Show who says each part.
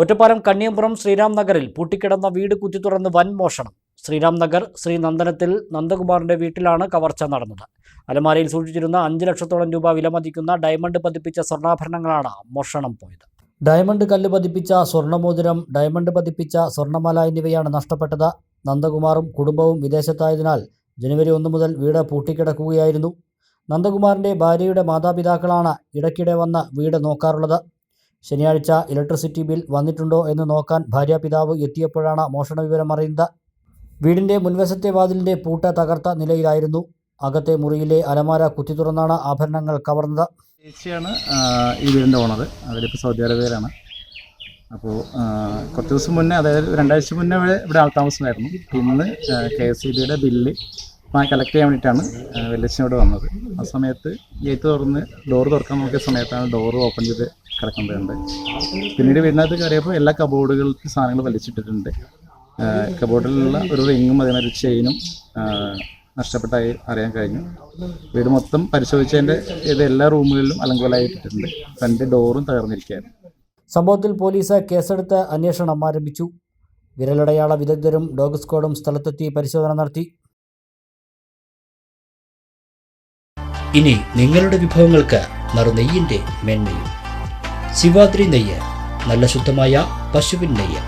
Speaker 1: ഒറ്റപ്പാലം കണ്ണിയമ്പുറം ശ്രീരാം നഗറിൽ പൂട്ടിക്കിടന്ന വീട് കുത്തിത്തുറന്ന് വൻ മോഷണം. ശ്രീരാം നഗർ ശ്രീ നന്ദനത്തിൽ നന്ദകുമാറിന്റെ വീട്ടിലാണ് കവർച്ച നടന്നത്. അലമാരയിൽ സൂക്ഷിച്ചിരുന്ന അഞ്ച് ലക്ഷത്തോളം രൂപ വിലമതിക്കുന്ന ഡയമണ്ട് പതിപ്പിച്ച സ്വർണാഭരണങ്ങളാണ് മോഷണം പോയത്. ഡയമണ്ട് കല്ല് പതിപ്പിച്ച സ്വർണമോതിരം ഡയമണ്ട് പതിപ്പിച്ച സ്വർണമാല എന്നിവയാണ് നഷ്ടപ്പെട്ടത്. നന്ദകുമാറും കുടുംബവും വിദേശത്തായതിനാൽ ജനുവരി ഒന്ന് മുതൽ വീട് പൂട്ടിക്കിടക്കുകയായിരുന്നു. നന്ദകുമാറിന്റെ ഭാര്യയുടെ മാതാപിതാക്കളാണ് ഇടയ്ക്കിടെ വന്ന് വീട് നോക്കാറുള്ളത്. ശനിയാഴ്ച ഇലക്ട്രിസിറ്റി ബിൽ വന്നിട്ടുണ്ടോ എന്ന് നോക്കാൻ ഭാര്യ പിതാവ് എത്തിയപ്പോഴാണ് മോഷണ വിവരം അറിയുന്നത്. വീടിന്റെ മുൻവശത്തെ വാതിലിന്റെ പൂട്ട തകർത്ത നിലയിലായിരുന്നു. അകത്തെ മുറിയിലെ അലമാര കുത്തി തുറന്നാണ് ആഭരണങ്ങൾ കവർന്നത്.
Speaker 2: ചേച്ചിയാണ് ഈ വീടിന്റെ ഓണർ അവരിപ്പോൾ സൗദി അറേബ്യയിലാണ് അപ്പോൾ കുറച്ച് ദിവസം മുന്നേ അതായത് രണ്ടാഴ്ച മുന്നേ ഇവിടെ ഇവിടെ ആൾത്താമസമായിരുന്നു ഇന്ന് കെ എസ് ഇ ബിയുടെ ബില്ല് കളക്ട് ചെയ്യാൻ വേണ്ടിയിട്ടാണ് വെല്ലച്ചിനോട് വന്നത്. ആ സമയത്ത് ഗേറ്റ് തുറന്ന് ഡോറ് തുറക്കാൻ നോക്കിയ സമയത്താണ് ഡോറ് ഓപ്പൺ ചെയ്ത് കിടക്കുന്നത് പിന്നീട് വീടിനകത്ത് കയറിയപ്പോൾ എല്ലാ കബോർഡുകൾക്ക് സാധനങ്ങൾ വലിച്ചിട്ടിട്ടുണ്ട്. കബോർഡിലുള്ള ഒരു റിങ്ങും അതേമാതിരി ഒരു ചെയിനും നഷ്ടപ്പെട്ടായി അറിയാൻ കഴിഞ്ഞു. വീട് മൊത്തം പരിശോധിച്ചതിന്റെ ഇത് എല്ലാ റൂമുകളിലും അലങ്കോലായിട്ടിട്ടുണ്ട്. ഫ്രണ്ട് ഡോറും തകർന്നിരിക്കുകയാണ്.
Speaker 1: സംഭവത്തിൽ പോലീസ് കേസെടുത്ത് അന്വേഷണം ആരംഭിച്ചു. വിരലടയാള വിദഗ്ധരും ഡോഗ് സ്ക്വാഡും സ്ഥലത്തെത്തി പരിശോധന നടത്തി. ഇനി നിങ്ങളുടെ വിഭവങ്ങൾക്ക് നറുനെയ്യിന്റെ മേന്മയും. ശിവാദ്രി നെയ്യ് നല്ല ശുദ്ധമായ പശുവിൻ നെയ്യ്